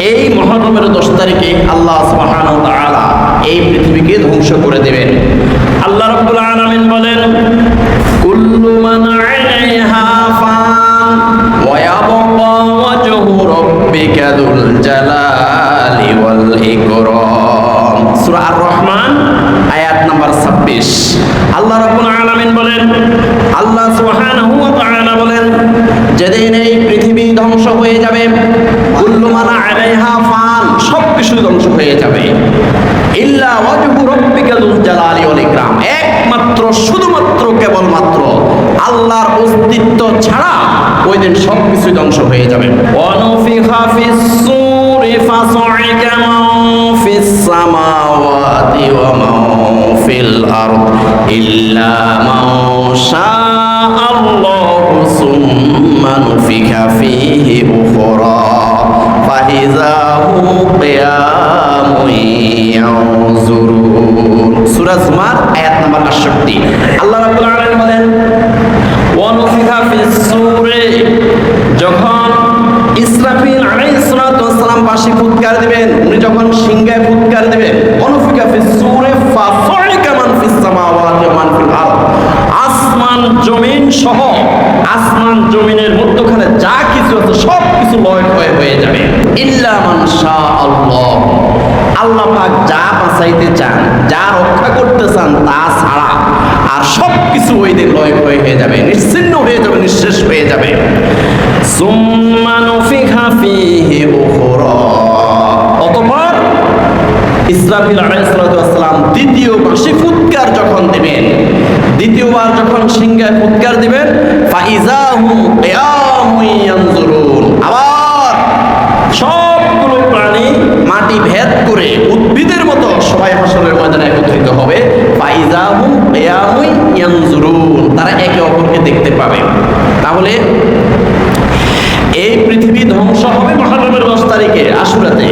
এই মহরমের দশ তারিখে আল্লাহ এই পৃথিবীকে ধ্বংস করে দেবেন। আল্লাহ রাব্বুল বলেন, কুল্লু মান আলাইহা ফান ওয়া ইয়াবকা ওয়াজহু রাব্বিকা যুল জালালি ওয়াল ইকরাম। সূরা আর রহমান আয়াত নাম্বার 26 আল্লাহ রাব্বুল আলামিন বলেন আল্লাহ সুবহানাহু ওয়া তাআলা বলেন যেদিন এই পৃথিবী ধ্বংস হয়ে যাবে আলাইহা ফান সব ধ্বংস হয়ে যাবে। ইল্লা ওয়াজহু রাব্বিকা জালালি ওয়াল ইকরাম। একমাত্র, শুধুমাত্র, কেবলমাত্র আল্লাহর অস্তিত্ব ছাড়া ওই দিন সব ধ্বংস হয়ে যাবে। ওয়ানুফিখা ফিস সূরি ফাসআকা মান ফিস সামাওয়াতি ওয়া মান ফিল আরদ। ইল্লা মান শাআল্লাহু সুম্মা ফাইযা হুম কিয়ামুন ইয়ানজুরুন সূরা জুমার আয়াত নাম্বার 68 আল্লাহ রাব্বুল আলামিন বলেন, ওয়ানুফিখা ফিস সূরি যখন ইসরাফিল আলাইহিস সালাতু পাশে ফুৎকার দিবেন, উনি যখন সিংহায় ফুৎকার দিবেন, ওয়ানুফিখা ফিস সূরি ফাসাইকা মান ফিস সামাওয়াতি ওয়া মান ফিল আরদ আসমান, জমিন সহ, আসমান, জমিনের মধ্যখানে যা কিছু আছে সব কিছু লয় ক্ষয় হয়ে যাবে। ইল্লা মান শা আল্লাহ আল্লাহ পাক যা বাঁচাইতে চান, যা রক্ষা করতে চান, তা ছাড়া আর সব কিছু ওই দিন লয় হয়ে যাবে, নিশ্চিন্ন হয়ে যাবে, নিঃশেষ হয়ে যাবে। ফুৎকার যখন দিবেন, দ্বিতীয়বার যখন সিংহায় ফুৎকার দিবেন ফাইজা হুম কিয়ামুন ইয়ানজুরুন। আবার সবগুলো প্রাণী মাটি ভেদ করে উদ্ভিদের মতো সবাই ফসলের ময়দানে একত্রিত হবে। তারা একে অপরকে দেখতে পাবে। তাহলে এই পৃথিবী ধ্বংস হবে মহানবের দশ তারিখে আশুরাতে।